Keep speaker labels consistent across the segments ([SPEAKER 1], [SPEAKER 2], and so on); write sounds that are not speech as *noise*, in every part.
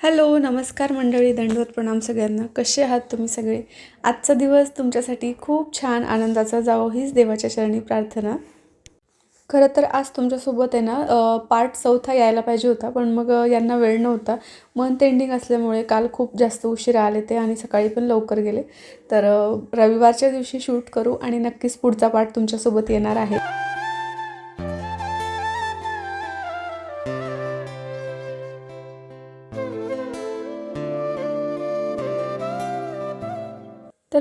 [SPEAKER 1] Hello नमस्कार मंडळी दंडवत प्रणाम सगळ्यांना. कसे आहात तुम्ही सगळे? आजचा दिवस तुमच्यासाठी खूप छान आनंदाचा जावो हीच देवाच्या चरणी प्रार्थना. खरं तर आज तुमच्यासोबत आहे ना पार्ट चौथा यायला पाहिजे होता पण मग यांना वेळ नव्हता. मंथ एंडिंग असल्यामुळे काल खूप जास्त उशिरा आले ते आणि सकाळी पण लवकर गेले. तर रविवारच्या दिवशी शूट करू आणि नक्कीच पुढचा पार्ट तुमच्यासोबत येणार आहे.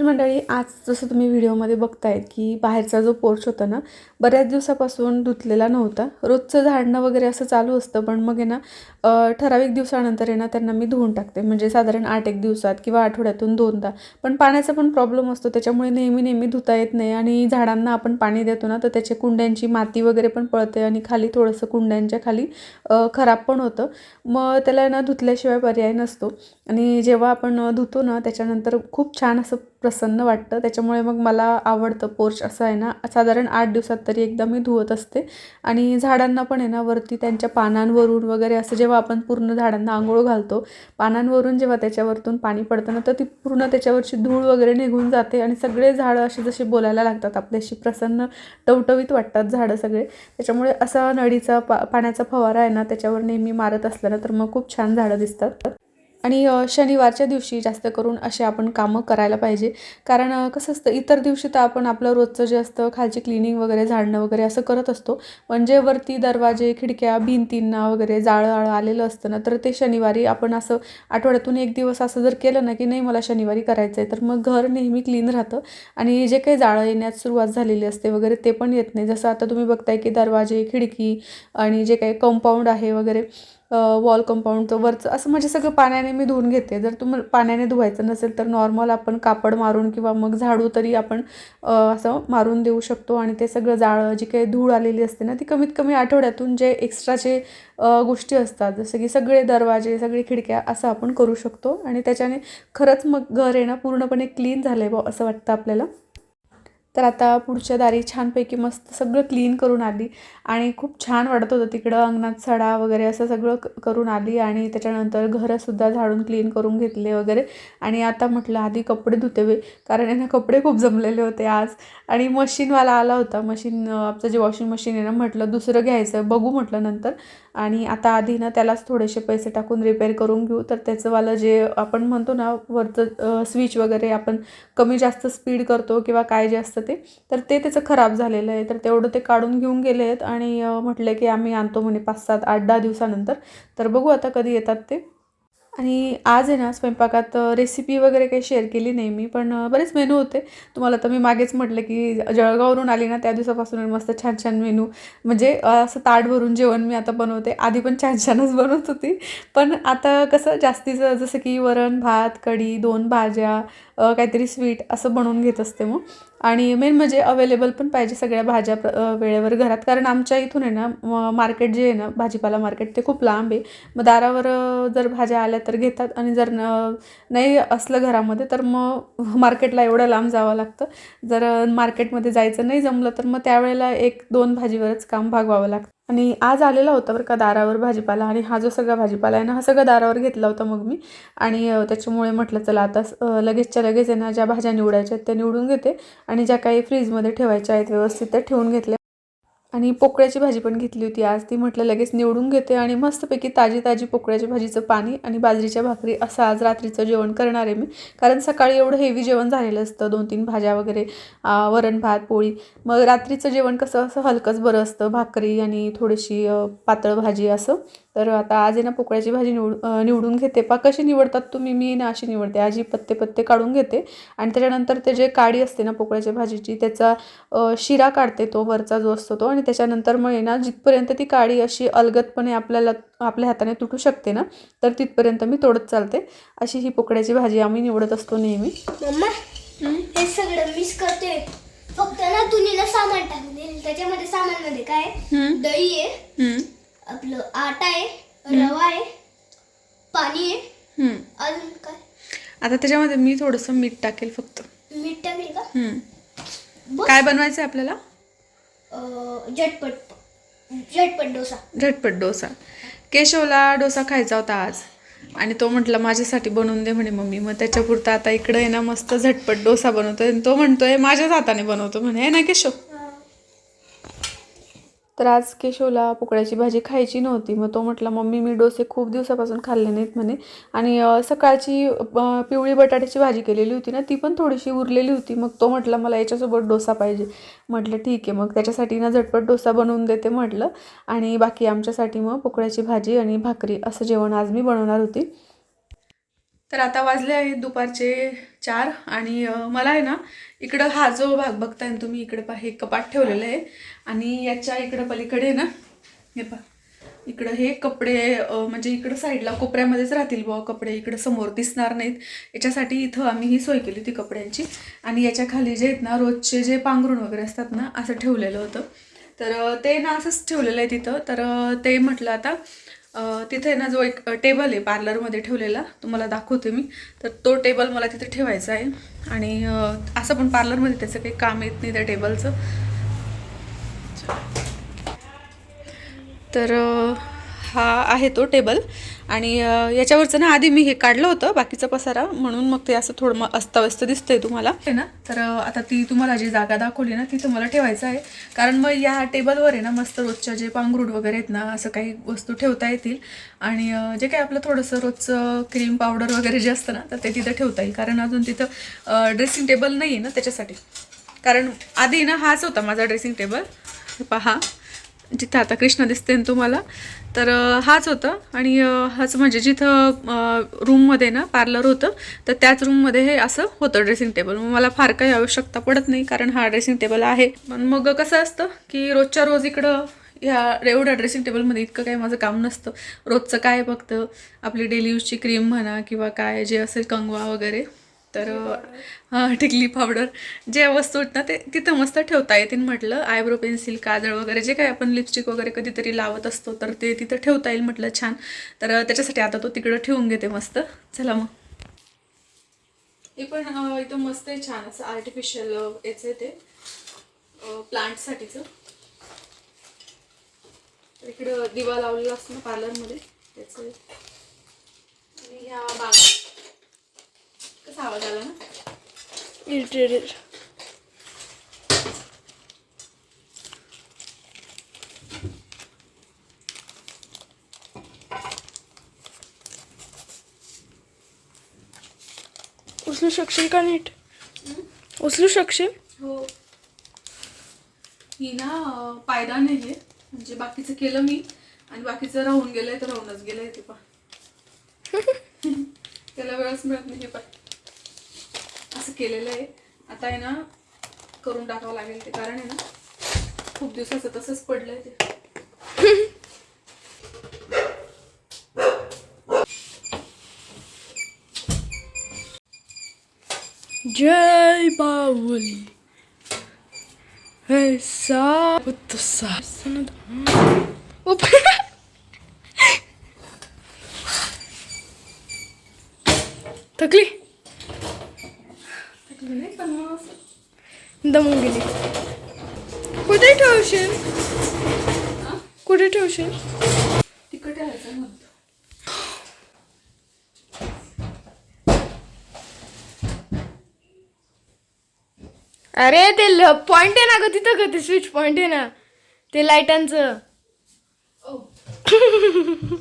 [SPEAKER 1] मंडळी आज जसं तुम्ही व्हिडिओमध्ये बघताय की बाहेरचा जो पोर्च होता ना बऱ्याच दिवसापासून धुतलेला नव्हता. रोजचं झाडणं वगैरे असं चालू असतं पण मग आहे ना ठराविक दिवसानंतर आहे ना त्यांना मी धुवून टाकते. म्हणजे साधारण आठ एक दिवसात किंवा आठवड्यातून दोनदा. पण पाण्याचा पण प्रॉब्लेम असतो त्याच्यामुळे नेहमी नेहमी धुता येत नाही आणि झाडांना आपण पाणी देतो ना तर त्याच्या कुंड्यांची माती वगैरे पण पळते आणि खाली थोडंसं कुंड्यांच्या खाली खराब पण होतं. मग त्याला ना धुतल्याशिवाय पर्याय नसतो. आणि जेव्हा आपण धुतो ना त्याच्यानंतर खूप छान असं प्रसन्न वाटतं. त्याच्यामुळे मग मला आवडतं पोर्च असं आहे ना. साधारण आठ दिवसात तरी एकदा मी धुवत असते. आणि झाडांना पण आहे ना वरती त्यांच्या पानांवरून वगैरे असं जेव्हा आपण पूर्ण झाडांना आंघोळ घालतो पानांवरून जेव्हा त्याच्यावरतून पाणी पडतं ना तर ती पूर्ण त्याच्यावरची धूळ वगैरे निघून जाते. आणि सगळे झाडं असे जसे बोलायला लागतात आपल्याशी प्रसन्न टवटवीत वाटतात झाडं सगळे. त्याच्यामुळे असा नळीचा पा पाण्याचा फवारा आहे ना त्याच्यावर नेहमी मारत असलं ना तर मग खूप छान झाडं दिसतात. आणि शनिवारच्या दिवशी जास्त करून असे आपण कामं करायला पाहिजे. कारण कसं असतं इतर दिवशी तर आपण आपलं रोजचं जे असतं खालची क्लिनिंग वगैरे झाडणं वगैरे असं करत असतो. पण जे वरती दरवाजे खिडक्या भिंतींना वगैरे जाळं आळं आलेलं असतं ना तर ते शनिवारी आपण असं आठवड्यातून एक दिवस असं जर केलं ना की नाही मला शनिवारी करायचं आहे तर मग घर नेहमी क्लीन राहतं. आणि जे काही जाळं येण्यास सुरुवात झालेली असते वगैरे ते पण येत नाही. जसं आता तुम्ही बघताय की दरवाजे खिडकी आणि जे काही कंपाऊंड आहे वगैरे वॉल कंपाऊंडचं वरचं असं म्हणजे सगळं पाण्याने मी धुवून घेते. जर तुम्हाला पाण्याने धुवायचं नसेल तर नॉर्मल आपण कापड मारून किंवा मग झाडू तरी आपण असं मारून देऊ शकतो. आणि ते सगळं जाळं जी काही धूळ आलेली असते ना ती कमीत कमी आठवड्यातून जे एक्स्ट्राचे गोष्टी असतात जसं की सगळे दरवाजे सगळे खिडक्या असं आपण करू शकतो. आणि त्याच्याने खरंच मग घर आहे ना पूर्णपणे क्लीन झालं आहे असं वाटतं आपल्याला. तर आता पुढच्या दारी छानपैकी मस्त सगळं क्लीन करून आली. आणि खूप छान वाटत होतं तिकडं अंगणात सडा वगैरे असं सगळं क- करून आली आणि त्याच्यानंतर घरंसुद्धा झाडून क्लीन करून घेतले वगैरे. आणि आता म्हटलं आधी कपडे धुतेवे कारण यांना कपडे खूप जमलेले होते आज. आणि मशीनवाला आला होता. मशीन आमचं जे वॉशिंग मशीन आहे ना म्हटलं दुसरं घ्यायचं बघू म्हटलं नंतर. आणि आता आधी ना त्यालाच थोडेसे पैसे टाकून रिपेअर करून घेऊ. तर त्याचंवालं जे आपण म्हणतो ना वरचं स्विच वगैरे आपण कमी जास्त स्पीड करतो किंवा काय जे असतं ते. तर ते त्याचं खराब झालेलं आहे. तर तेवढं ते काढून घेऊन गेले आहेत आणि म्हटलं की आम्ही आणतो म्हणे पाच सात आठ दहा दिवसानंतर. तर बघू आता कधी येतात ते. आणि आज आहे ना स्वयंपाकात रेसिपी वगैरे काही शेअर केली नाही मी पण बरेच मेनू होते. तुम्हाला तर मी मागेच म्हटलं की जळगाववरून आली ना त्या दिवसापासून मस्त छान छान मेनू म्हणजे असं ताट भरून जेवण मी आता बनवते. आधी पण छान छानच बनवत होती. पण आता कसं जास्तीचं जसं की वरण भात कढी दोन भाज्या काहीतरी स्वीट असं बनवून घेत असते मग. आणि मेन म्हणजे अवेलेबल पण पाहिजे सगळ्या भाज्या प्र- वेळेवर घरात. कारण आमच्या इथून आहे ना म- मार्केट जे आहे ना भाजीपाला मार्केट ते खूप लांब आहे. मग दारावर जर भाज्या आल्या तर घेतात आणि जर न- नाही असलं घरामध्ये तर मग मार्केटला एवढं लांब जावं लागतं. जर मार्केटमध्ये जायचं नाही जमलं तर मग त्यावेळेला एक दोन भाजीवरच काम भागवावं लागतं. आणि आज आलेला होता बरं का दारावर भाजीपाला आणि हा जो सगळा भाजीपाला आहे ना हा सगळा दारावर घेतला होता मग मी. आणि त्याच्यामुळे म्हटलं चला आता लगेचच्या लगेच आहे ना ज्या भाज्या निवडायच्या आहेत त्या निवडून घेते आणि ज्या काही फ्रीजमध्ये ठेवायच्या आहेत व्यवस्थित त्या ठेवून घेतल्या. आणि पोकळ्याची भाजी पण घेतली होती आज. ती म्हटलं लगेच निवडून घेते आणि मस्तपैकी ताजी ताजी पोकळ्याच्या भाजीचं पाणी आणि बाजरीच्या भाकरी असं आज रात्रीचं जेवण करणार आहे मी. कारण सकाळी एवढं हेवी जेवण झालेलं असतं. दोन तीन भाज्या वगैरे वरण भात पोळी. मग रात्रीचं जेवण कसं असं हलकंच बरं असतं. भाकरी आणि थोडीशी पातळ भाजी असं. तर आता आज आहे ना पोकळ्याची भाजी निवड निवडून घेते. पा कशी निवडतात तुम्ही? मी ना अशी निवडते. आजी पत्ते पत्ते काढून घेते. आणि त्याच्यानंतर ते जे काडी असते ना पोकळ्याच्या भाजीची त्याचा शिरा काढते तो वरचा जो असतो तो. आणि त्याच्यानंतर मग आहे ना जिथपर्यंत ती काडी अशी अलगदपणे आपल्याला आपल्या हाताने तुटू शकते ना तर तिथपर्यंत मी तोडत चालते. अशी ही पोकळ्याची भाजी आम्ही निवडत असतो नेहमी.
[SPEAKER 2] मम्मा हे? सगळं मिस करते. फक्त ना तुम्ही ना सामान टाकून त्याच्यामध्ये सामानमध्ये काय आहे? दही आहे. आपलं आटा आहे रवा आहे पाणी आहे. अजून काय?
[SPEAKER 1] आता त्याच्यामध्ये मी थोडंसं मीठ टाकेल फक्त.
[SPEAKER 2] मीठ टाकेल का? बस.
[SPEAKER 1] काय बनवायचं आहे आपल्याला?
[SPEAKER 2] अं, झटपट झटपट डोसा.
[SPEAKER 1] झटपट डोसा. केशवला डोसा खायचा होता आज. आणि तो म्हटला माझ्यासाठी बनवून दे म्हणे मम्मी. मग त्याच्यापुरता आता इकडं आहे ना मस्त झटपट डोसा बनवतोय. आणि तो म्हणतोय माझ्याच हाताने बनवतो म्हणे. है ना केशव? तर आज केशवला पोकळ्याची भाजी खायची नव्हती. मग तो म्हटला मम्मी मी डोसे खूप दिवसापासून खाल्ले नाहीत म्हणे. आणि सकाळची पिवळी बटाट्याची भाजी केलेली होती ना ती पण थोडीशी उरलेली होती. मग तो म्हटला मला याच्यासोबत डोसा पाहिजे. म्हटलं ठीक आहे. मग त्याच्यासाठी ना झटपट डोसा बनवून देते म्हटलं. आणि बाकी आमच्यासाठी मग पोकळ्याची भाजी आणि भाकरी असं जेवण आज मी बनवणार होती. तर आता वाजले आहेत दुपारचे चार आणि मला आहे ना इकडं हा जो भाग बघताय ना तुम्ही इकडे पा हे कपाट ठेवलेलं आहे. आणि याच्या इकडं पलीकडे ना हे पा इकडं हे कपडे म्हणजे इकडं साईडला कोपऱ्यामध्येच राहतील बुवा कपडे इकडं समोर दिसणार नाहीत. याच्यासाठी इथं आम्ही ही सोय केली होती कपड्यांची. आणि याच्या खाली जे आहेत ना रोजचे जे पांघरुण वगैरे असतात ना असं ठेवलेलं होतं. तर ते ना असंच ठेवलेलं आहे तिथं. तर ते म्हटलं आता तिथे ना जो एक टेबल आहे पार्लरमध्ये ठेवलेला तुम्हाला दाखवते मी. तर तो टेबल मला तिथे ठेवायचा आहे. आणि असं पण पार्लरमध्ये त्याचं काही काम येत नाही त्या टेबलचं तर हा आहे तो टेबल. आणि याच्यावरचं ना आधी मी हे काढलं होतं बाकीचा पसारा. म्हणून मग ते असं थोडं मग अस्ताव्यस्त दिसतंय तुम्हाला. आहे ना? तर आता ती तुम्हाला जी जागा दाखवली ना तिथं मला ठेवायचं आहे. कारण मग या टेबलवर आहे ना मस्त रोजच्या जे पांघरूड वगैरे आहेत ना असं काही वस्तू ठेवता येतील. आणि जे काही आपलं थोडंसं रोजचं क्रीम पावडर वगैरे जे असतं ना तर ते तिथं ठेवता येईल. कारण अजून तिथं ड्रेसिंग टेबल नाही आहे ना त्याच्यासाठी. कारण आधी ना हाच होता माझा ड्रेसिंग टेबल पहा. जिथं आता कृष्ण दिसते ना तुम्हाला तर हाच होता. आणि हाच म्हणजे जिथं रूममध्ये ना पार्लर होतं तर त्याच रूममध्ये हे असं होतं ड्रेसिंग टेबल मग मला फार काही आवश्यकता पडत नाही कारण हा ड्रेसिंग टेबल आहे. पण मग कसं असतं की रोजच्या रोज इकडं ह्या एवढ्या ड्रेसिंग टेबलमध्ये इतकं काही माझं काम नसतं. रोजचं काय फक्त आपली डेली यूजची क्रीम म्हणा किंवा काय जे असेल कंगवा वगैरे तर हां टिकली पावडर जे वस्तू आहेत ना ते तिथं मस्त ठेवता येतील म्हटलं. आयब्रो पेन्सिल काजळ वगैरे जे काही आपण लिपस्टिक वगैरे कधीतरी लावत असतो तर ते तिथं ठेवता येईल म्हटलं छान. तर त्याच्यासाठी आता तो तिकडं ठेवून घेते मस्त. चला मग. हे पण इथं मस्त आहे छान. असं आर्टिफिशियल याचं आहे ते. प्लांटसाठीचं इकडं दिवा लावलेला असतो ना पार्लरमध्ये त्याचं. आणि ह्या बागा कसा आवाज आला ना?
[SPEAKER 2] इरिटेटेड उचलू शकशील का नीट? उचलू शकशील?
[SPEAKER 1] हो. ही ना अं, पायदान आहे हे. म्हणजे बाकीचं केलं मी. आणि बाकीचं राहून गेलंय तर राहूनच गेलंय ते पा *laughs* *laughs* त्याला वेळच मिळत नाही हे पाय असं केलेलं आहे. आता आहे ना करून टाकावं लागेल ते कारण आहे ना खूप दिवसाचं तसंच पडलंय ते.
[SPEAKER 2] जय बाहुली। हे थकली
[SPEAKER 1] नाही पण मग असं
[SPEAKER 2] दमून गेली. कुठे ठेवशील? कुठे ठेवशील?
[SPEAKER 1] म्हणतो.
[SPEAKER 2] अरे ते पॉइंट आहे ना ग तिथं ग ते स्विच पॉइंट आहे ना. ते लाईटांचं *laughs*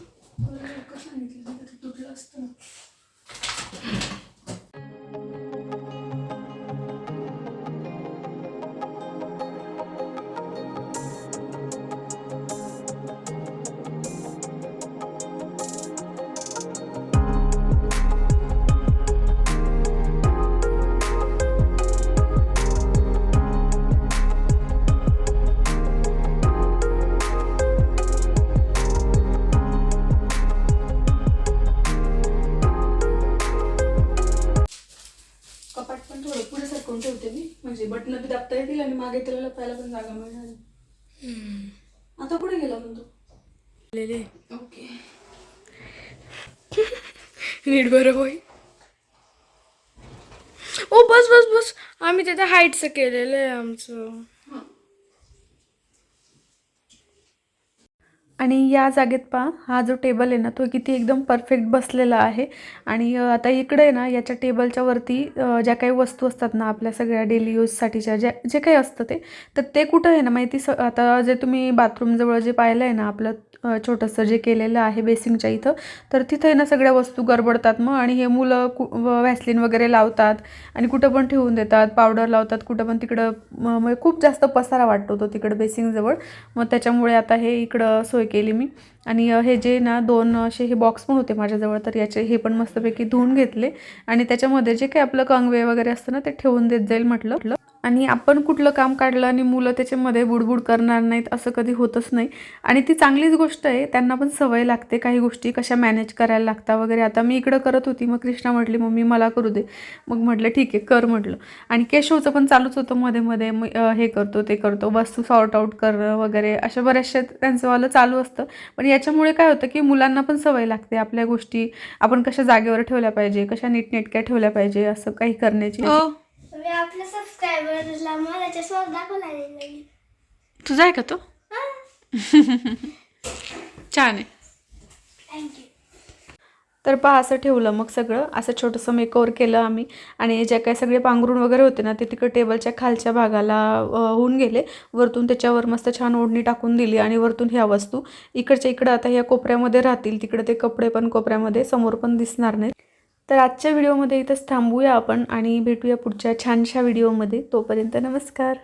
[SPEAKER 1] दाबता येतील आणि मागे त्याला लपायला पण जागा मिळणार आता कुठे गेला पण तो ओके. *laughs*
[SPEAKER 2] नीट बरं होई ओ बस बस बस. आम्ही तिथे हाईटचं केलेलं आहे आमचं.
[SPEAKER 1] आणि या जागेत पहा हा जो टेबल आहे ना तो किती एकदम परफेक्ट बसलेला आहे. आणि आता इकडे आहे ना याच्या टेबलच्या वरती ज्या काही वस्तू असतात ना आपल्या सगळ्या डेली यूजसाठीच्या ज्या जे काही असतं ते तर ते कुठं आहे ना माहिती स आता जे तुम्ही बाथरूमजवळ जे पाहिलं आहे ना आपलं छोटंसं जे केलेलं आहे बेसिंगच्या इथं तर तिथं आहे ना सगळ्या वस्तू गडबडतात मग. आणि हे मुलं कु व्हॅसलिन वगैरे लावतात आणि कुठं पण ठेवून देतात पावडर लावतात कुठं पण तिकडं मग म्हणजे खूप जास्त पसारा वाटतो तो तिकडं बेसिंगजवळ मग त्याच्यामुळे आता हे इकडं सोय केली मी. आणि हे जे ना दोन असे हे बॉक्स पण होते माझ्याजवळ तर याचे हे पण मस्तपैकी धुवून घेतले. आणि त्याच्यामध्ये जे काही आपलं कंगवे वगैरे असतं ना ते ठेवून देत जाईल म्हटलं. आणि आपण कुठलं काम काढलं आणि मुलं त्याच्यामध्ये बुडबुड करणार नाहीत असं कधी होतच नाही. आणि ती चांगलीच गोष्ट आहे त्यांना पण सवय लागते काही गोष्टी कशा मॅनेज करायला लागतात वगैरे. आता मी इकडं करत होती मग कृष्णा म्हटली मम्मी मला करू दे. मग म्हटलं ठीक आहे कर म्हटलं. आणि केशवचं पण चालूच होतं मध्ये मध्ये हे करतो ते करतो वस्तू सॉर्ट आऊट करणं वगैरे. अशा बऱ्याचशा त्यांचंवालं चालू असतं. पण याच्यामुळे काय होतं की मुलांना पण सवय लागते आपल्या गोष्टी. आपण कशा जागेवर ठेवल्या पाहिजे कशा नीटनेटक्या ठेवल्या पाहिजे असं काही करण्याची. हो.
[SPEAKER 2] मी आपल्या सबस्क्रायबरला मला चष्मा दाखवला नाही
[SPEAKER 1] तुझा आहे का तो? *laughs* छान आहे.
[SPEAKER 2] थँक्यू
[SPEAKER 1] तर पहा असं ठेवलं मग सगळं. असं छोटंसं मेकओवर केलं आम्ही. आणि जे काही सगळे पांघरून वगैरे होते ना ते तिकडे टेबलच्या खालच्या भागाला होऊन गेले. वरतून त्याच्यावर मस्त छान ओढणी टाकून दिली आणि वरतून ह्या वस्तू. इकडच्या इकडं आता ह्या कोपऱ्यामध्ये राहतील. तिकडे ते कपडे पण कोपऱ्यामध्ये समोर पण दिसणार नाहीत. तर आजच्या व्हिडिओमध्ये इथंच थांबूया आपण आणि भेटूया पुढच्या छानशा व्हिडिओमध्ये. तोपर्यंत नमस्कार.